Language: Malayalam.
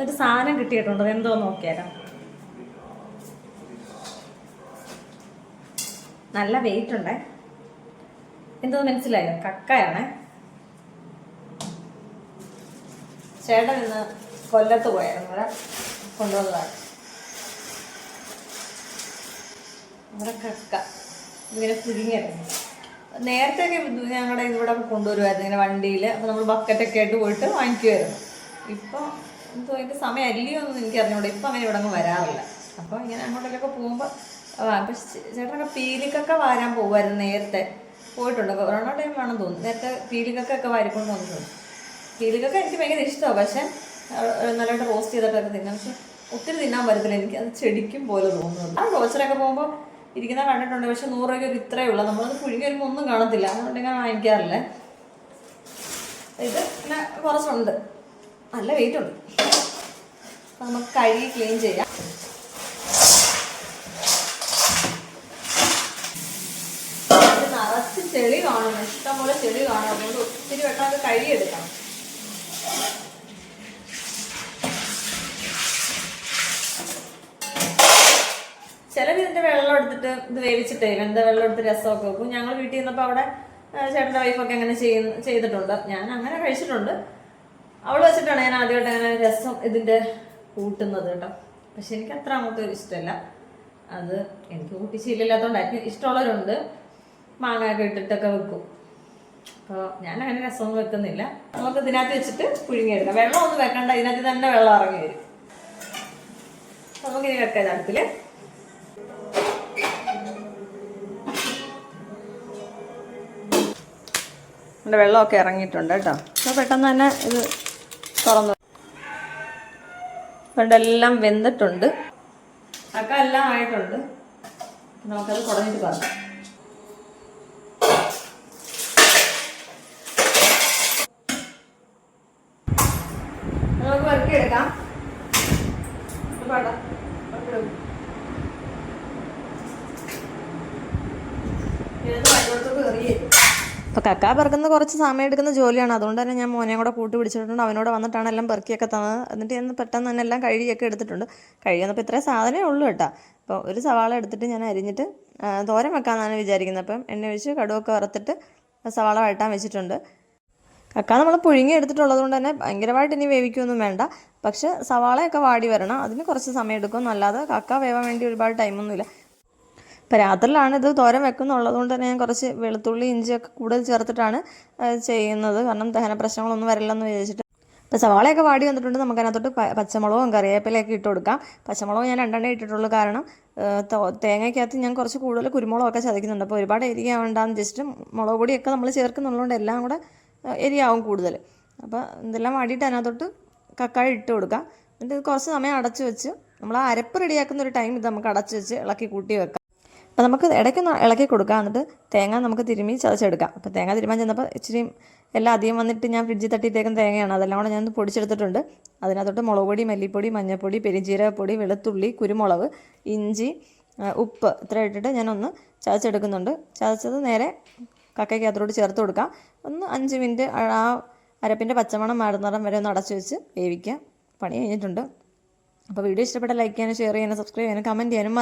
എന്നിട്ട് സാധനം കിട്ടിയിട്ടുണ്ട്? എന്തോ നോക്കിയാലോ. നല്ല വെയിറ്റ് ഉണ്ടേ. എന്തോ മനസ്സിലായോ? കക്കയാണേ. ചേട്ടൻ ഇന്ന് കൊല്ലത്ത് പോയായിരുന്നു. ഇവിടെ കൊണ്ടുവന്നതാണ്. ഇവിടെ കക്ക. ഇങ്ങനെ പുഴുങ്ങിയായിരുന്നു നേരത്തെ ഒക്കെ ഞങ്ങളുടെ ഇവിടെ കൊണ്ടുവരുമായിരുന്നു. ഇങ്ങനെ വണ്ടിയിൽ അപ്പോൾ നമ്മൾ ബക്കറ്റൊക്കെ ആയിട്ട് പോയിട്ട് വാങ്ങിക്കുമായിരുന്നു ഇപ്പോൾ എന്തോ എന്റെ സമയം അല്ലയോ ഒന്നും എനിക്ക് അറിഞ്ഞൂടെ ഇപ്പം അങ്ങനെ ഇവിടെ വരാറില്ല. അപ്പോൾ ഇങ്ങനെ അങ്ങോട്ടേക്കൊക്കെ പോകുമ്പോൾ അപ്പം ചേട്ടനൊക്കെ പീലിക്കൊക്കെ വാരാൻ പോകുമായിരുന്നു നേരത്തെ. പോയിട്ടുണ്ട്. കൊറോണ വേണം തോന്നുന്നു. നേരത്തെ പീലിക്കൊക്കെ വാരിക്കൊണ്ട് വന്നിട്ടുണ്ട്. പീലിക്കൊക്കെ എനിക്ക് ഭയങ്കര ഇഷ്ടമാണ്. പക്ഷേ നല്ലതായിട്ട് റോസ്റ്റ് ചെയ്തിട്ടൊക്കെ തിന്നാം. പക്ഷെ ഒത്തിരി തിന്നാൻ പറ്റത്തില്ല. എനിക്ക് അത് ചെടിക്കും പോലെ തോന്നുന്നു ആ റോസ്റ്ററൊക്കെ പോകുമ്പോൾ ഇരിക്കുന്ന കണ്ടിട്ടുണ്ട്. പക്ഷെ നൂറ് രൂപയ്ക്ക് ഇത്രയേ ഉള്ളൂ. നമ്മളത് പുഴുങ്ങി വരുമ്പോൾ ഒന്നും കാണത്തില്ല. അതുകൊണ്ട് ഞാൻ വാങ്ങിക്കാറില്ല. ഇത് പിന്നെ കുറച്ചുണ്ട്. നല്ല വെയിറ്റ് ഉണ്ട്. നമുക്ക് കഴുകി ക്ലീൻ ചെയ്യാം. നിറച്ച് ചെളി കാണും. ഇഷ്ടംപോലെ ചെളി കാണും. അതുകൊണ്ട് ഒത്തിരി വെട്ടം അത് കഴുകിയെടുക്കണം. ചിലർ വെള്ളം എടുത്തിട്ട് ഇത് വേവിച്ചിട്ടേ വെന്ത വെള്ളം എടുത്ത് രസമൊക്കെ വെക്കും. ഞങ്ങൾ വീട്ടിൽ നിന്നപ്പോൾ അവിടെ ചേട്ടന്റെ വൈഫൊക്കെ അങ്ങനെ ചെയ്യുന്ന ചെയ്തിട്ടുണ്ട്. ഞാൻ അങ്ങനെ കഴിച്ചിട്ടുണ്ട്. അവൾ വെച്ചിട്ടാണ് ഞാൻ ആദ്യമായിട്ട് അങ്ങനെ രസം ഇതിന്റെ കൂട്ടുന്നത് കേട്ടോ. പക്ഷെ എനിക്ക് അത്ര അങ്ങോട്ട് ഇഷ്ടമല്ല. അത് എനിക്ക് കൂട്ടി ശീലമില്ലാത്തതുകൊണ്ടായിരിക്കും ഇഷ്ടമുള്ളവരുണ്ട്. മാങ്ങയൊക്കെ ഇട്ടിട്ടൊക്കെ വെക്കും. അപ്പോൾ ഞാൻ അങ്ങനെ രസമൊന്നും വെക്കുന്നില്ല. നമുക്ക് ഇതിനകത്ത് വെച്ചിട്ട് പുഴുങ്ങിയെടുക്കാം. വെള്ളം ഒന്നും വെക്കണ്ട. ഇതിനകത്ത് തന്നെ വെള്ളം ഇറങ്ങി വരും. നമുക്ക് ഇനി വെക്കാം എന്റെ വെള്ളമൊക്കെ ഇറങ്ങിയിട്ടുണ്ട് കേട്ടോ. അപ്പോൾ പെട്ടെന്ന് തന്നെ ഇത് തുറന്നു അതുകൊണ്ടെല്ലാം വെന്തിട്ടുണ്ട്. അക്ക എല്ലാം ആയിട്ടുണ്ട്. നമുക്കത് കുടഞ്ഞിട്ട് പറയാം നമുക്ക് വറുക്കി എടുക്കാം ഇത് പാടാം വറുക്കിടും. ഇത് വഴിയോട്ടത്ത് എറിയരുത്. അപ്പോൾ കക്ക പെറുക്കുന്ന കുറച്ച് സമയം എടുക്കുന്ന ജോലിയാണ്. അതുകൊണ്ട് തന്നെ ഞാൻ മോനെ കൂടെ കൂട്ടി പിടിച്ചിട്ടുണ്ട്. അവനോട് വന്നിട്ടാണ് എല്ലാം പെറുക്കിയൊക്കെ തന്നത്. എന്നിട്ട് ഞാൻ പെട്ടെന്ന് തന്നെ എല്ലാം കഴുകിയൊക്കെ എടുത്തിട്ടുണ്ട്. കഴുകുന്നപ്പോൾ ഇത്രേ ഇത്രയും സാധനമേ ഉള്ളൂ കേട്ടോ. അപ്പോൾ ഒരു സവാള എടുത്തിട്ട് ഞാൻ അരിഞ്ഞിട്ട് തോരൻ വെക്കാമെന്നാണ് വിചാരിക്കുന്നത്. അപ്പം എണ്ണ ഒഴിച്ച് കടുവൊക്കെ വറുത്തിട്ട് സവാള വഴട്ടാൻ വെച്ചിട്ടുണ്ട്. കക്ക നമ്മൾ പുഴുങ്ങി എടുത്തിട്ടുള്ളത് കൊണ്ട് തന്നെ ഭയങ്കരമായിട്ട് ഇനി വേവിക്കുകയൊന്നും വേണ്ട. പക്ഷെ സവാളയൊക്കെ വാടി വരണം. അതിന് കുറച്ച് സമയം എടുക്കും. അല്ലാതെ കക്ക വേവാൻ വേണ്ടി ഒരുപാട് ടൈമൊന്നുമില്ല ഇപ്പം രാത്രിയിലാണ് ഇത് തോരൻ വെക്കുന്നുള്ളത് കൊണ്ട് തന്നെ ഞാൻ കുറച്ച് വെളുത്തുള്ളി ഇഞ്ചിയൊക്കെ കൂടുതൽ ചേർത്തിട്ടാണ് ചെയ്യുന്നത്. കാരണം ദഹന പ്രശ്നങ്ങളൊന്നും വരില്ലെന്ന് വിചാരിച്ചിട്ട്. ഇപ്പോൾ സവാളയൊക്കെ വാടി വന്നിട്ടുണ്ട്. നമുക്ക് അതിനകത്തോട്ട് പച്ചമുളകും കറിവേപ്പിലയൊക്കെ ഇട്ട് കൊടുക്കാം. പച്ചമുളക് ഞാൻ രണ്ടെണ്ണേ ഇട്ടിട്ടുള്ളൂ. കാരണം തേങ്ങയ്ക്കകത്ത് ഞാൻ കുറച്ച് കൂടുതൽ കുരുമുളകൊക്കെ ചതയ്ക്കുന്നുണ്ട്. അപ്പോൾ ഒരുപാട് എരിയാവണ്ടെന്ന് ജസ്റ്റ് മുളക് പൊടിയൊക്കെ നമ്മൾ ചേർക്കുന്നുള്ളതുകൊണ്ട് എല്ലാം കൂടെ എരിയാവും കൂടുതൽ അപ്പോൾ ഇതെല്ലാം വാടിയിട്ട് അതിനകത്തോട്ട് കക്കാഴി ഇട്ട് കൊടുക്കാം. എന്നിട്ട് കുറച്ച് സമയം അടച്ചു വെച്ച് നമ്മൾ അരപ്പ് റെഡിയാക്കുന്ന ഒരു ടൈം ഇത് നമുക്ക് അടച്ചു വെച്ച് ഇളക്കി കൂട്ടി വെക്കാം. അപ്പോൾ നമുക്ക് ഇടയ്ക്കൊന്ന് ഇളക്കി കൊടുക്കാം. എന്നിട്ട് തേങ്ങ നമുക്ക് തിരുമ്മി ചതച്ചെടുക്കാം. അപ്പോൾ തേങ്ങ തിരുമ്മാൻ ചെന്നപ്പോൾ ഇച്ചിരി എല്ലാം അധികം വന്നിട്ട് ഞാൻ ഫ്രിഡ്ജിൽ തട്ടിയിട്ടേക്കുന്ന തേങ്ങയാണ്. അതെല്ലാം കൂടെ ഞാൻ പൊടിച്ചെടുത്തിട്ടുണ്ട്. അതിനകത്തോട്ട് മുളക് പൊടി മല്ലിപ്പൊടി മഞ്ഞൾപ്പൊടി പെരിഞ്ചീരപ്പൊടി വെളുത്തുള്ളി കുരുമുളക് ഇഞ്ചി ഉപ്പ് ഇത്ര ഇട്ടിട്ട് ഞാനൊന്ന് ചതച്ചെടുക്കുന്നുണ്ട്. ചതച്ചത് നേരെ കക്കയ്ക്ക് കക്കയ്ക്കകത്തോട്ട് ചേർത്ത് കൊടുക്കാം. ഒന്ന് അഞ്ച് മിനിറ്റ് ആ അരപ്പിന്റെ പച്ചമണം മാറുന്നിടം വരെ ഒന്ന് അടച്ചു വെച്ച് വേവിക്കുക. പണി കഴിഞ്ഞിട്ടുണ്ട്. അപ്പോൾ വീഡിയോ ഇഷ്ടപ്പെട്ട ലൈക്ക് ചെയ്യാനും ഷെയർ ചെയ്യാനും സബ്സ്ക്രൈബ് ചെയ്യാനും കമന്റ് ചെയ്യാനും